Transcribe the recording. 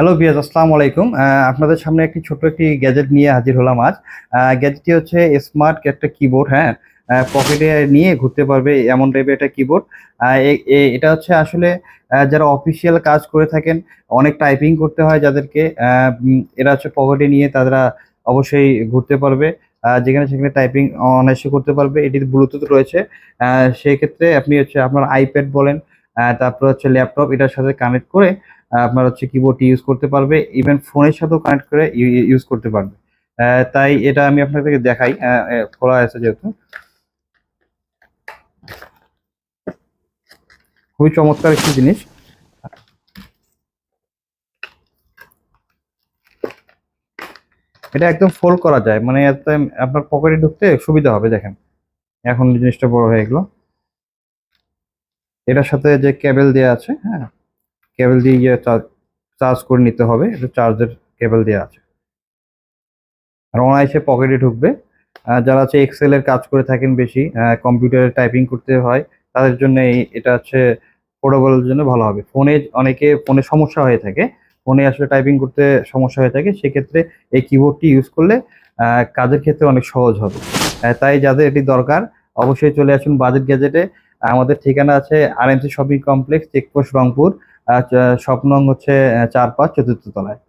Hello বিয়াজ আসসালামু আলাইকুম। আপনাদের সামনে একটি ছোট্ট একটি গ্যাজেট নিয়ে হাজির হলাম আজ। গ্যাজেটটি হচ্ছে স্মার্ট একটা কিবোর্ড হ্যাঁ? পকেটে নিয়ে ঘুরতে পারবে এমন টাইপের একটা কিবোর্ড এটা হচ্ছে আসলে যারা অফিসিয়াল কাজ করে থাকেন, অনেক টাইপিং করতে হয় যাদেরকে। এরা হচ্ছে পকেটে নিয়ে তারা অবশ্যই ঘুরতে পারবে। যেখানে সেখানে টাইপিং অনায়াসে করতে পারবে। এটির ব্লুটুথ রয়েছে। সেক্ষেত্রে আপনি হচ্ছে আপনার আইপ্যাড বলেন তারপর হচ্ছে ল্যাপটপ এটার সাথে কানেক্ট করে আপনার হচ্ছে কিবোর্ডটি ইউজ করতে পারবে ইভেন ফোনের সাথেও কানেক্ট করে ইউজ করতে পারবে। তাই এটা আমি আপনাদেরকে দেখাই খোলা আছে যেহেতু। খুবই চমৎকার একটি জিনিস। এটা একদম ফোল্ড করা যায় মানে আপনার পকেটে ঢুকতে সুবিধা হবে, দেখেন। এখন জিনিসটা বড় হয়ে গেলো। এটার সাথে যে কেবল দেওয়া আছে হ্যাঁ কেবল দিয়ে চার্জ করে নিতে হবে এটা চার্জের কেবল দেওয়া আছে। আর অনায়াসে পকেটে ঢুকবে। যারা হচ্ছে এক্সেল এর কাজ করে থাকেন বেশি কম্পিউটারে টাইপিং করতে হয়, তাদের জন্য এটা হচ্ছে পোর্টেবলের জন্য ভালো হবে। ফোনে অনেকে ফোনে সমস্যা হয়ে থাকে। ফোনে আসলে টাইপিং করতে সমস্যা হয়ে থাকে। সেক্ষেত্রে এই কিবোর্ডটি ইউজ করলে কাজের ক্ষেত্রে অনেক সহজ হবে। তাই যাদের এটি দরকার, অবশ্যই চলে আসুন বাজেট গ্যাজেটে আমাদের ঠিকানা আছে আর M C shopping complex, checkpost Rangpur স্বপ্নং হচ্ছে চার পাঁচ চতুর্থ তলায়।